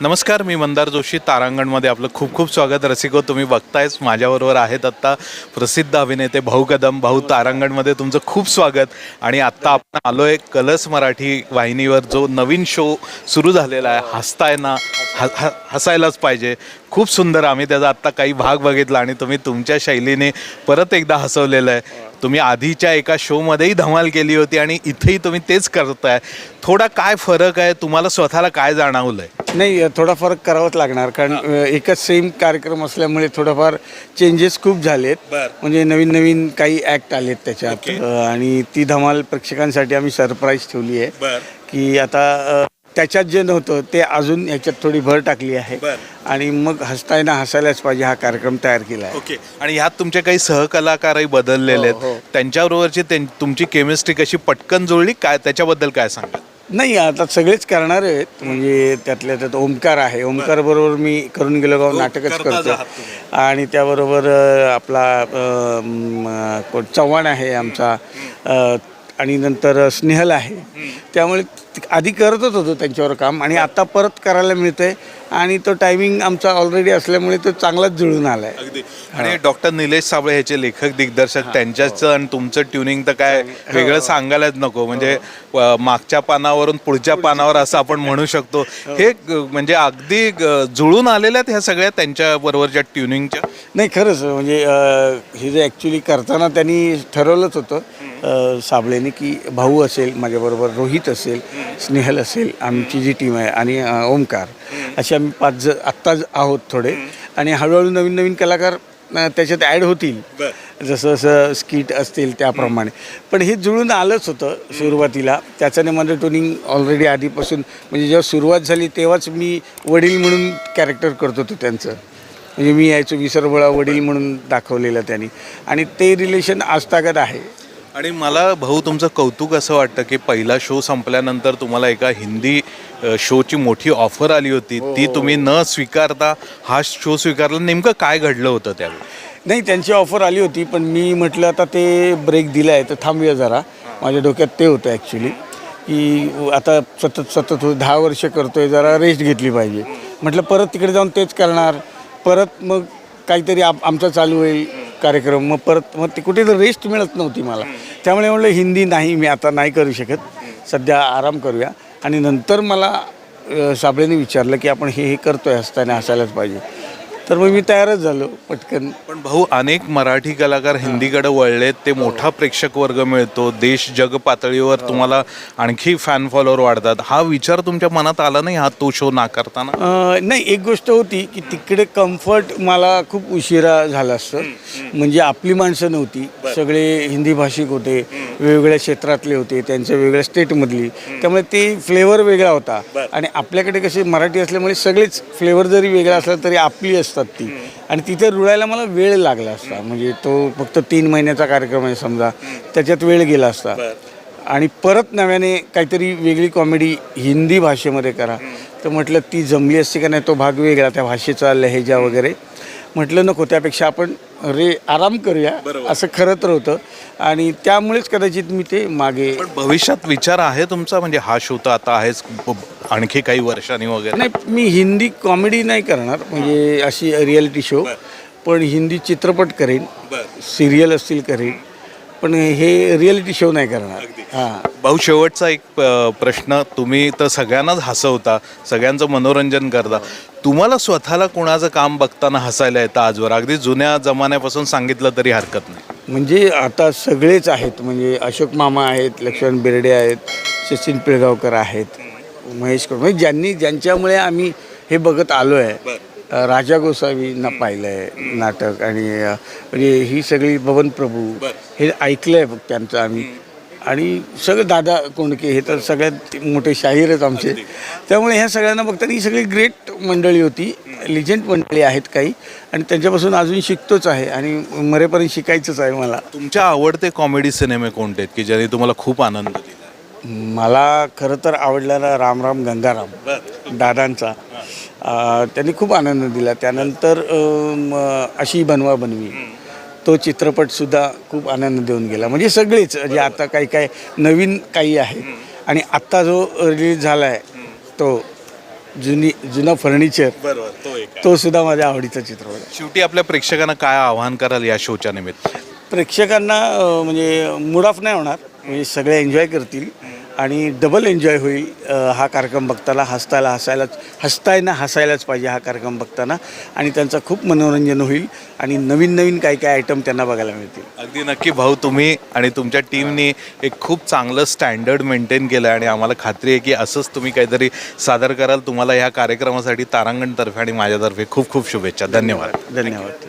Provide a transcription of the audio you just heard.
नमस्कार मी मंदार जोशी तारांगणमध्ये आपलं खूप खूप स्वागत. रसिको तुम्ही बघतायच माझ्याबरोबर आहेत आत्ता प्रसिद्ध अभिनेते भाऊ कदम. भाऊ तारांगणमध्ये तुमचं खूप स्वागत. आणि आत्ता आपण आलो आहे कलस मराठी वाहिनीवर जो नवीन शो सुरू झालेला आहे. हसताय ना ह- हसायलाच पाहिजे. खूप सुंदर आम्ही त्याचा आत्ता काही भाग बघितला आणि तुम्ही तुमच्या शैलीने परत एकदा हसवलेलं आहे. तुम्ही आधीच्या एका शोमध्येही धमाल केली होती आणि इथेही तुम्ही तेच करताय. थोडा काय फरक आहे? तुम्हाला स्वतःला काय जाणवलं आहे नाही थोडा फरक करावाच लागणार. कारण एकच सेम कार्यक्रम असल्यामुळे थोडंफार चेंजेस खूप झालेत. म्हणजे नवीन नवीन काही ॲक्ट आलेत त्याच्यात. आणि ती धमाल प्रेक्षकांसाठी आम्ही सरप्राईज ठेवली आहे. की आता त्याच्यात जे नव्हतं ते अजून ह्याच्यात थोडी भर टाकली आहे. आणि मग हसताय ना हसायलाच पाहिजे हा कार्यक्रम तयार केला आहे. ओके. आणि ह्यात तुमचे काही सहकलाकारही बदललेले हो, हो. आहेत त्यांच्याबरोबरची त्यां- तुमची केमिस्ट्री कशी पटकन जुळली? काय त्याच्याबद्दल काय सांगा नाही आता सगळेच करणार आहेत. म्हणजे त्यातल्या त्यात ओमकार आहे. ओमकार बरोबर मी करून गेलो गाव नाटकच करतो. आणि त्याबरोबर अ, आपला अ, म, कोण चव्हाण आहे आमचा. अ, आणि नंतर स्नेहल आहे. त्यामुळे आधी करतच होतो त्यांच्यावर काम आणि आता परत करायला मिळतंय आणि तो टायमिंग आमचा ऑलरेडी असल्यामुळे तो चांगलाच जुळून आला आहे अगदी आणि डॉक्टर निलेश साबळे ह्याचे लेखक दिग्दर्शक त्यांच्याच आणि तुमचं ट्युनिंग तर काय वेगळं सांगायलाच नको. म्हणजे व- मागच्या पानावरून पुढच्या पानावर असं आपण म्हणू शकतो. हे. म्हणजे अगदी जुळून आलेल्या आहेत ह्या सगळ्या त्यांच्या बरोबरच्या ट्युनिंगच्या नाही खरंच. म्हणजे हे जे ॲक्च्युली करताना त्यांनी ठरवलंच होतं. साबळेने की भाऊ असेल माझ्याबरोबर रोहित असेल स्नेहल असेल आमची जी टीम आहे आणि ओमकार. असे आम्ही पाच ज आत्ताच आहोत थोडे. आणि हळूहळू नवीन नवीन कलाकार अ, त्याच्यात ॲड होतील. जसं जसं स्किट असतील त्याप्रमाणे. पण हे जुळून आलंच होतं सुरुवातीला. त्याच्याने माझं टोनिंग ऑलरेडी आधीपासून म्हणजे जेव्हा सुरुवात झाली तेव्हाच मी वडील म्हणून कॅरेक्टर करत होतो त्यांचं. म्हणजे मी यायचो विसरबळा वडील म्हणून दाखवलेलं त्यांनी. आणि ते रिलेशन आजतागत आहे. आणि मला भाऊ तुमचं कौतुक असं वाटतं की पहिला शो संपल्यानंतर तुम्हाला एका हिंदी शोची मोठी ऑफर आली होती. ती तुम्ही न स्वीकारता हा शो स्वीकारला. नेमकं काय घडलं होतं त्यावेळी? नाही त्यांची ऑफर आली होती पण मी म्हटलं आता ते ब्रेक दिला आहे तर थांबूया जरा. माझ्या डोक्यात ते होतं ॲक्च्युली की आता सतत सतत हो- दहा वर्ष करतो आहे जरा रेस्ट घेतली पाहिजे. म्हटलं परत तिकडे जाऊन तेच करणार. परत मग काहीतरी आप आमचा चालू होईल. कार्यक्रम मग परत मग ते कुठे तर रेस्ट मिळत नव्हती मला. त्यामुळे म्हणलं हिंदी नाही मी आता नाही करू शकत. सध्या आराम करूया. आणि नंतर मला साबळेने विचारलं की आपण हे हे करतोय हसताना हसायलाच पाहिजे. तर मग मी तयारच झालो पटकन. पण भाऊ अनेक मराठी कलाकार हिंदीकडे वळलेत ते मोठा प्रेक्षक वर्ग मिळतो देश जग पातळीवर तुम्हाला आणखी फॅन फॉलोअर वाढतात. हा विचार तुमच्या मनात आला नाही हा तो शो नाकारताना? अ, नाही एक गोष्ट होती की तिकडे कम्फर्ट मला खूप उशिरा झाला असतं म्हणजे आपली माणसं नव्हती. सगळे हिंदी भाषिक होते वेगवेगळ्या क्षेत्रातले होते त्यांच्या वेगळ्या स्टेटमधली त्यामुळे ते फ्लेवर वेगळा होता. आणि आपल्याकडे कसे मराठी असल्यामुळे सगळेच फ्लेवर जरी वेगळा असला तरी आपली असतात ती. आणि तिथे रुळायला मला वेळ लागला असता. म्हणजे तो फक्त तीन महिन्याचा कार्यक्रम आहे समजा. त्याच्यात वेळ गेला असता. आणि परत नव्याने काहीतरी वेगळी कॉमेडी हिंदी भाषेमध्ये करा. तर म्हटलं ती जमली असती का नाही? तो भाग वेगळा त्या भाषेचा लहेजा वगैरे. म्हटलं नको त्यापेक्षा आपण रे आराम करूया. असं खरं तर होतं. आणि त्यामुळेच कदाचित मी ते मागे पण भविष्यात विचार आहे तुमचा? म्हणजे हा शो तर आता आहेच आणखी काही वर्षांनी वगैरे. नाही मी हिंदी कॉमेडी नाही करणार म्हणजे अशी रियालिटी शो. पण हिंदी चित्रपट करेन सिरियल असतील करेन पण हे रियालिटी शो नाही करणार. हां. भाऊ शेवटचा एक प्रश्न. तुम्ही तर सगळ्यांनाच हसवता सगळ्यांचं मनोरंजन करता. तुम्हाला स्वतःला कोणाचं काम बघताना हसायला येतं आजवर? अगदी जुन्या जमान्यापासून सांगितलं तरी हरकत नाही. म्हणजे आता सगळेच आहेत म्हणजे अशोक मामा आहेत लक्ष्मण बेर्डे आहेत सचिन पिळगावकर आहेत महेश कडू म्हणजे ज्यांनी ज्यांच्यामुळे आम्ही हे बघत आलो आहे राजा गोसावींना पाहिलं आहे नाटक आणि म्हणजे ही सगळी बबन प्रभू हे ऐकलं आहे त्यांचं आम्ही. आणि सगळं दादा कोंडके हे तर सगळ्यात मोठे शाहीर आहेत आमचे त्यामुळे ह्या सगळ्यांना बघताना ही सगळी ग्रेट मंडळी होती. लिजंड मंडळी आहेत काही. आणि त्यांच्यापासून अजून शिकतोच आहे आणि मरेपर्यंत शिकायचंच आहे मला. तुमच्या आवडते कॉमेडी सिनेमे कोणते आहेत की ज्याने तुम्हाला खूप आनंद दिला? मला खरं तर आवडलेला राम राम गंगाराम दादांचा. अं, त्यांनी खूप आनंद दिला. त्यानंतर अं, म, अशी बनवा बनवी. तो चित्रपटसुद्धा खूप आनंद देऊन गेला. म्हणजे सगळेच जे आता काही काही नवीन काही आहे. आणि आत्ता जो रिलीज झाला आहे तो जुनी जुना फर्निचर बरोबर तो एक तो सुद्धा माझ्या आवडीचा चित्रपट आहे शेवटी आपल्या प्रेक्षकांना काय आवाहन कराल या शोच्या निमित्त? प्रेक्षकांना अ, म्हणजे मूड ऑफ नाही होणार म्हणजे सगळे एन्जॉय करतील. आणि डबल एन्जॉय होईल हा कार्यक्रम बघताना हसतायला हसायलाच हसतायना हसायलाच पाहिजे हा कार्यक्रम बघताना. आणि त्यांचं खूप मनोरंजन होईल आणि नवीन नवीन काही काही आयटम त्यांना बघायला मिळतील. अगदी नक्की भाऊ तुम्ही आणि तुमच्या टीमने एक खूप चांगलं स्टँडर्ड मेंटेन केलं आणि आम्हाला खात्री आहे की असंच तुम्ही काहीतरी सादर कराल. तुम्हाला ह्या कार्यक्रमासाठी तारांगणतर्फे आणि माझ्यातर्फे खूप खूप शुभेच्छा. धन्यवाद. धन्यवाद.